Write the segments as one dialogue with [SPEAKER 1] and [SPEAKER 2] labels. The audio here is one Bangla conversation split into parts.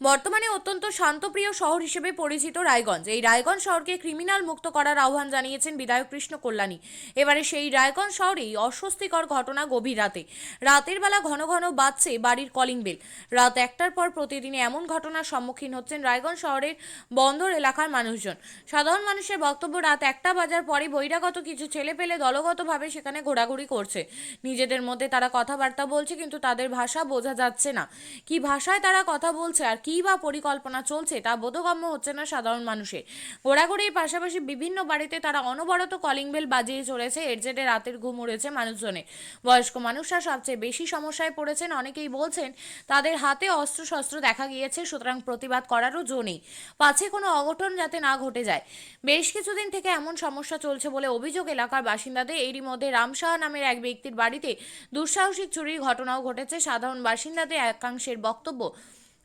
[SPEAKER 1] বর্তমানে অত্যন্ত শান্তপ্রিয় শহর হিসেবে পরিচিত রায়গঞ্জ। এই রায়গঞ্জ শহরকে ক্রিমিনাল মুক্ত করার আহ্বান জানিয়েছেন বিধায়ক কৃষ্ণ কল্যাণী। এবারে সেই রায়গঞ্জ শহরেই অস্বস্তিকর ঘটনা গভীর রাতে। রাতের বেলা ঘন ঘন বাজছে বাড়ির কলিং বেল। রাত একটার পর প্রতিদিন এমন ঘটনার সম্মুখীন হচ্ছেন রায়গঞ্জ শহরের বন্দর এলাকার মানুষজন। সাধারণ মানুষের বক্তব্য রাত একটা বাজার পরে বহিরাগত কিছু ছেলে পেলে দলগতভাবে সেখানে ঘোরাঘুরি করছে। নিজেদের মধ্যে তারা কথাবার্তা বলছে, কিন্তু তাদের ভাষা বোঝা যাচ্ছে না। কি ভাষায় তারা কথা বলছে আর কী বা পরিকল্পনা চলছে তা বোধগম্য হচ্ছে না সাধারণ মানুষের। ঘোরাঘুরির পাশাপাশি বিভিন্ন বাড়িতে তারা অনবরত কলিং বেল বাজিয়ে চলেছে। এর জেরে রাতের ঘুম উড়েছে মানুষজনের। বয়স্ক মানুষরা সবচেয়ে বেশি সমস্যায় পড়েছেন। অনেকেই বলছেন, তাদের হাতে অস্ত্র শস্ত্র দেখা গিয়েছে, সুতরাং প্রতিবাদ করারও জো নেই। পাছে কোনো অঘটন যাতে না ঘটে যায়। বেশ কিছুদিন থেকে এমন সমস্যা চলছে বলে অভিযোগ এলাকার বাসিন্দাদের। এরই মধ্যে রামসাহা নামের এক ব্যক্তির বাড়িতে দুঃসাহসিক চুরির ঘটনাও ঘটেছে। সাধারণ বাসিন্দাদের একাংশের বক্তব্য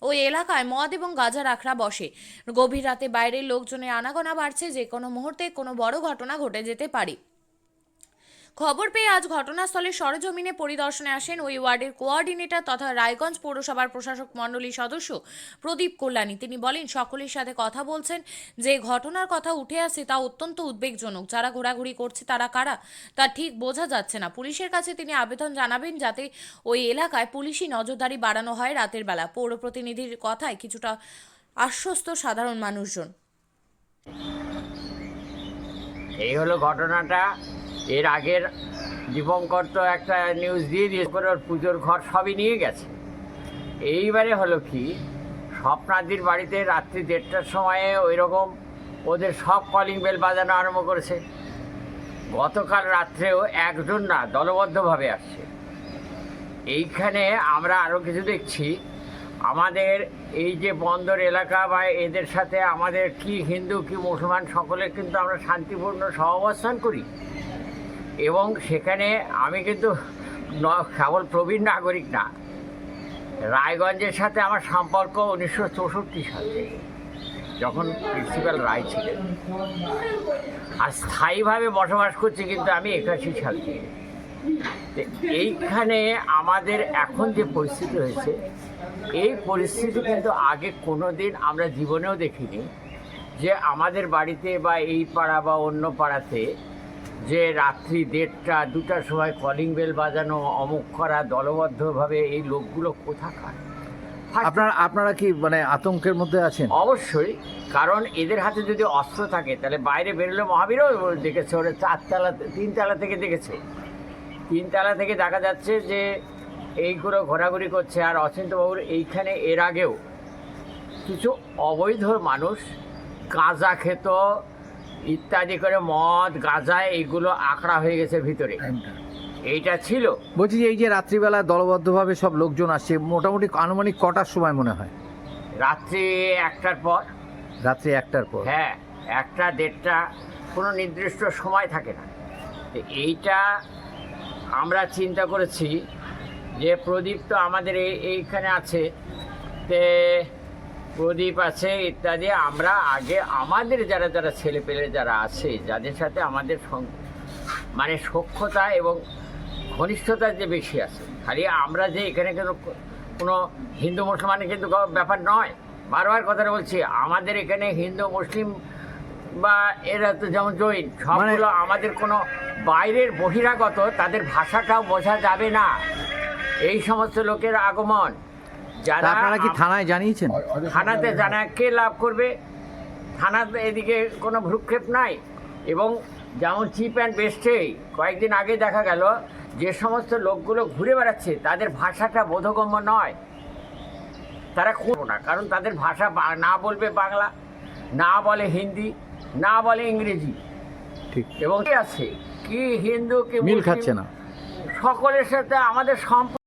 [SPEAKER 1] ওই এলাকায় মদ এবং গাঁজা রাখরা বসে। গভীর রাতে বাইরের লোকজনের আনাগোনা বাড়ছে, যে কোনো মুহূর্তে কোনো বড় ঘটনা ঘটে যেতে পারে। খবর পেয়ে আজ ঘটনাস্থলে সরজমিনে পরিদর্শনে আসেন ওই ওয়ার্ডের কোঅর্ডিনেটর তথা রায়গঞ্জ পৌরসভার প্রশাসক মণ্ডলীর সদস্য প্রদীপ কল্যাণী। তিনি বলেন, সকলের সাথে কথা বলছেন, যে ঘটনার কথা উঠে আসে তা অত্যন্ত উদ্বেগজনক। যারা ঘোরাঘুরি করছে, তারা কারা? তা ঠিক বোঝা যাচ্ছে না। পুলিশের কাছে তিনি আবেদন জানাবেন যাতে ওই এলাকায় পুলিশি নজরদারি বাড়ানো হয় রাতের বেলা। পৌর প্রতিনিধির কথায় কিছুটা আশ্বস্ত সাধারণ মানুষজন।
[SPEAKER 2] এই হলো ঘটনাটা। এর আগের দীপঙ্কর তো একটা নিউজ দিয়ে দিয়ে ওর পুজোর ঘর সবই নিয়ে গেছে। এইবারে হলো কি, স্বপ্নাদির বাড়িতে রাত্রি দেড়টার সময়ে ওই রকম ওদের সব কলিং বেল বাজানো আরম্ভ করেছে। গতকাল রাত্রেও একজন না, দলবদ্ধভাবে আসছে। এইখানে আমরা আরও কিছু দেখছি, আমাদের এই যে বন্দর এলাকা বা এদের সাথে আমাদের কি হিন্দু, কি মুসলমান, সকলে কিন্তু আমরা শান্তিপূর্ণ সহাবস্থান করি। এবং সেখানে আমি কিন্তু কেবল প্রবীণ নাগরিক না, রায়গঞ্জের সাথে আমার সম্পর্ক উনিশশো চৌষট্টি সালে, যখন প্রিন্সিপাল রায় ছিলেন। আর স্থায়ীভাবে বসবাস করছি কিন্তু আমি একাশি সাল থেকে। এইখানে আমাদের এখন যে পরিস্থিতি হয়েছে, এই পরিস্থিতি কিন্তু আগে কোনো দিন আমরা জীবনেও দেখিনি যে আমাদের বাড়িতে বা এই পাড়া বা অন্য পাড়াতে যে রাত্রি দেড়টা দুটার সময় কলিং বেল বাজানো অমুক করা দলবদ্ধভাবে এই লোকগুলো কোথাকার?
[SPEAKER 3] আপনারা আপনারা কি মানে আতঙ্কের মধ্যে আছেন?
[SPEAKER 2] অবশ্যই কারণ এদের হাতে যদি অস্ত্র থাকে তাহলে বাইরে বেরোলে মহাবীরও দেখেছে ওরা চারতলা তিনতলা থেকে দেখেছে। তিনতলা থেকে দেখা যাচ্ছে যে এইগুলো ঘোরাঘুরি করছে আর অচিন্তবাবুর এইখানে এর আগেও কিছু অবৈধ মানুষ গাঁজা খেত ইত্যাদি করে মদ গাঁজা এইগুলো আঁকড়া হয়ে গেছে ভিতরে। এইটা ছিল।
[SPEAKER 3] বলছি এই যে রাত্রিবেলা দলবদ্ধভাবে সব লোকজন আসছে মোটামুটি আনুমানিক কটার সময় মনে হয়?
[SPEAKER 2] রাত্রি একটার পর।
[SPEAKER 3] রাত্রি একটার পর?
[SPEAKER 2] হ্যাঁ একটা দেড়টা কোনো নির্দিষ্ট সময় থাকে না। তো এইটা আমরা চিন্তা করেছি যে প্রদীপ তো আমাদের এই- এইখানে আছে। তে প্রদীপ আছে ইত্যাদি আমরা আগে আমাদের যারা যারা ছেলে পেলে যারা আছে যাদের সাথে আমাদের মানে সক্ষতা এবং ঘনিষ্ঠতা যে বেশি আছে খালি আমরা যে এখানে কোনো কোনো হিন্দু মুসলমানের কিন্তু ব্যাপার নয়। বারবার কথাটা বলছি আমাদের এখানে হিন্দু মুসলিম বা এরা তো যেমন জৈন সবগুলো আমাদের কোনো বাইরের বহিরাগত তাদের ভাষাটাও বোঝা যাবে না। এই সমস্ত লোকের আগমন যারা
[SPEAKER 3] আপনারা কি থানায় জানিয়েছেন?
[SPEAKER 2] থানাতে জানা কে লাভ করবে? থানাতে এদিকে কোনো ভ্রুক্ষেপ নাই। এবং যেমন চিপ অ্যান্ড বেস্টেই কয়েকদিন আগে দেখা গেল যে সমস্ত লোকগুলো ঘুরে বেড়াচ্ছে তাদের ভাষাটা বোধগম্য নয়। তারা করব না কারণ তাদের ভাষা না বলবে বাংলা না বলে হিন্দি না বলে ইংরেজি।
[SPEAKER 3] ঠিক।
[SPEAKER 2] এবং কি আছে? কি হিন্দু কি
[SPEAKER 3] মিল খাচ্ছে না।
[SPEAKER 2] সকলের সাথে আমাদের সম্পর্ক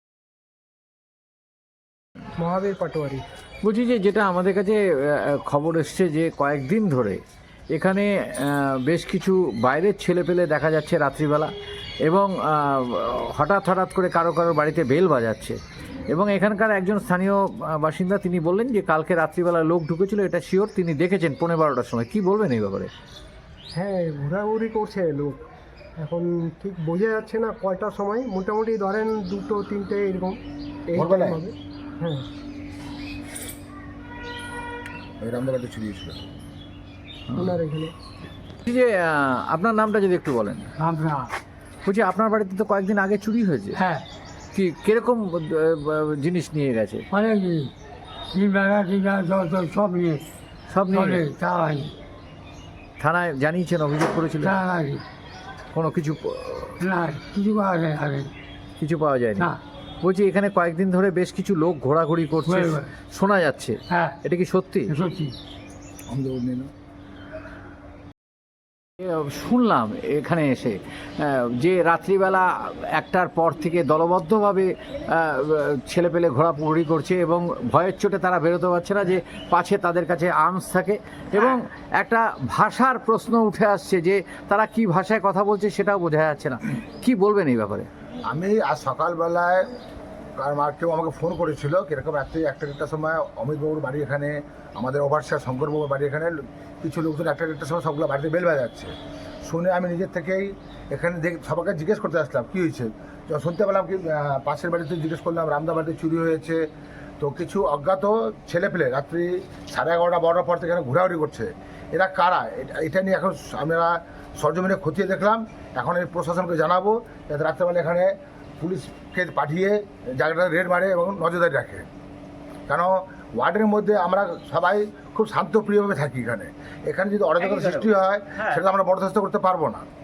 [SPEAKER 4] মহাবীর পাটোয়ারি।
[SPEAKER 3] বলছি যে যেটা আমাদের কাছে খবর এসছে যে কয়েকদিন ধরে এখানে বেশ কিছু বাইরের ছেলে পেলে দেখা যাচ্ছে রাত্রিবেলা এবং হঠাৎ হঠাৎ করে কারও কারও বাড়িতে বেল বাজাচ্ছে এবং এখানকার একজন স্থানীয় বাসিন্দা তিনি বললেন যে কালকে রাত্রিবেলা লোক ঢুকেছিল এটা শিওর তিনি দেখেছেন পনেরো বারোটার সময়। কি বলবেন এই ব্যাপারে?
[SPEAKER 4] হ্যাঁ ঘোরাঘুরি করছে লোক। এখন ঠিক বোঝা যাচ্ছে না কয়টার সময়। মোটামুটি ধরেন দুটো তিনটে এরকম। হ্যাঁ
[SPEAKER 5] রামদাবাড়িতে চুরি হয়েছিল
[SPEAKER 4] ওনার এখানে।
[SPEAKER 3] যে আপনার নামটা যদি একটু বলেন। বলছি আপনার বাড়িতে তো কয়েকদিন আগে চুরি হয়েছে।
[SPEAKER 6] হ্যাঁ।
[SPEAKER 3] কি কীরকম জিনিস নিয়ে গেছে?
[SPEAKER 6] অনেক জিনিস। সব নিয়ে।
[SPEAKER 3] সব নিয়ে? থানায় জানিয়েছেন অভিযোগ করেছিলেন? কোনো কিছু
[SPEAKER 6] না কিছু করা যায় আগে।
[SPEAKER 3] কিছু পাওয়া যায়নি?
[SPEAKER 6] না।
[SPEAKER 3] বলছি এখানে কয়েকদিন ধরে বেশ কিছু লোক ঘোরাঘুরি করছে। শোনা যাচ্ছে।
[SPEAKER 6] হ্যাঁ।
[SPEAKER 3] এটা কি সত্যি?
[SPEAKER 6] সত্যি।
[SPEAKER 3] শুনলাম এখানে এসে যে রাত্রিবেলা একটার পর থেকে দলবদ্ধভাবে ছেলে ছেলেপেলে ঘোরাঘুরি করছে এবং ভয়ের চোটে তারা বেরোতে পারছে না যে পাছে তাদের কাছে আর্মস থাকে এবং একটা ভাষার প্রশ্ন উঠে আসছে যে তারা কি ভাষায় কথা বলছে সেটাও বোঝা যাচ্ছে না। কি বলবেন এই ব্যাপারে?
[SPEAKER 5] আমি আজ সকালবেলায় কার মা কেউ আমাকে ফোন করেছিল, কীরকম রাত্রি একটা দেড়টার সময় অমিতবাবুর বাড়ি এখানে, আমাদের ওভারসিয়ার শঙ্করবাবুর বাড়ি এখানে, কিছু লোকজন একটা দেড়টার সময় সবগুলো বাড়িতে বেল বাজাচ্ছে। শুনে আমি নিজের থেকেই এখানে দেখ, সবাইকে জিজ্ঞেস করতে আসলাম, কী হয়েছে? শুনতে পেলাম কি পাশের বাড়িতে জিজ্ঞেস করলাম, রামদা বাড়িতে চুরি হয়েছে। তো কিছু অজ্ঞাত ছেলে পেলে রাত্রি সাড়ে এগারোটা, বারোটার পর থেকে এখানে ঘোরাঘুরি করছে। এরা কারা? এটা- এটা নিয়ে এখন আমরা সরজমিনে খতিয়ে দেখলাম। এখন এই প্রশাসনকে জানাব যাতে রাত্রেবেলা এখানে পুলিশকে পাঠিয়ে জায়গাটা রেড মারে এবং নজরদারি রাখে। কেন? ওয়ার্ডের মধ্যে আমরা সবাই খুব শান্তপ্রিয়ভাবে থাকি এখানে। এখানে যদি অরাজকতা সৃষ্টি হয় সেটা আমরা বরদাস্ত করতে পারব না।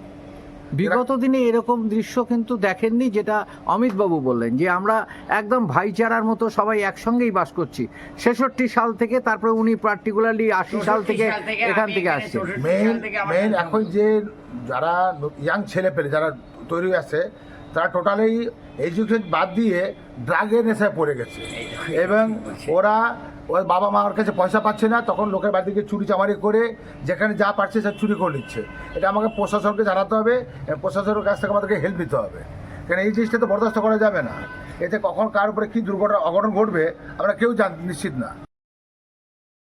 [SPEAKER 3] বিগত দিনে এরকম দৃশ্য কিন্তু দেখেননি যেটা অমিতবাবু বললেন যে আমরা একদম ভাইচারার মতো সবাই একসঙ্গেই বাস করছি। ছেষট্টি সাল থেকে তারপরে উনি পার্টিকুলারলি আশি সাল থেকে এখান থেকে আসছে
[SPEAKER 5] মেইন মেইন এখন যে যারা ইয়াং ছেলে পেলে যারা তৈরি আছে তারা টোটালি এডুকেশন বাদ দিয়ে ড্রাগের নেশায় পড়ে গেছে। এবং ওরা ওর বাবা মার কাছে পয়সা পাচ্ছে না, তখন লোকের বাড়ি থেকে চুরি চামারি করে যেখানে যা পারছে সে চুরি করে নিচ্ছে। এটা আমাকে প্রশাসনকে জানাতে হবে প্রশাসনের কাছ থেকে আমাদেরকে হেল্প দিতে হবে। কেন এই জিনিসটা তো বরদাস্ত করা যাবে না। এতে কখন কার উপরে কী দুর্ঘটনা, অঘটন ঘটবে, আমরা কেউ জান নিশ্চিত না।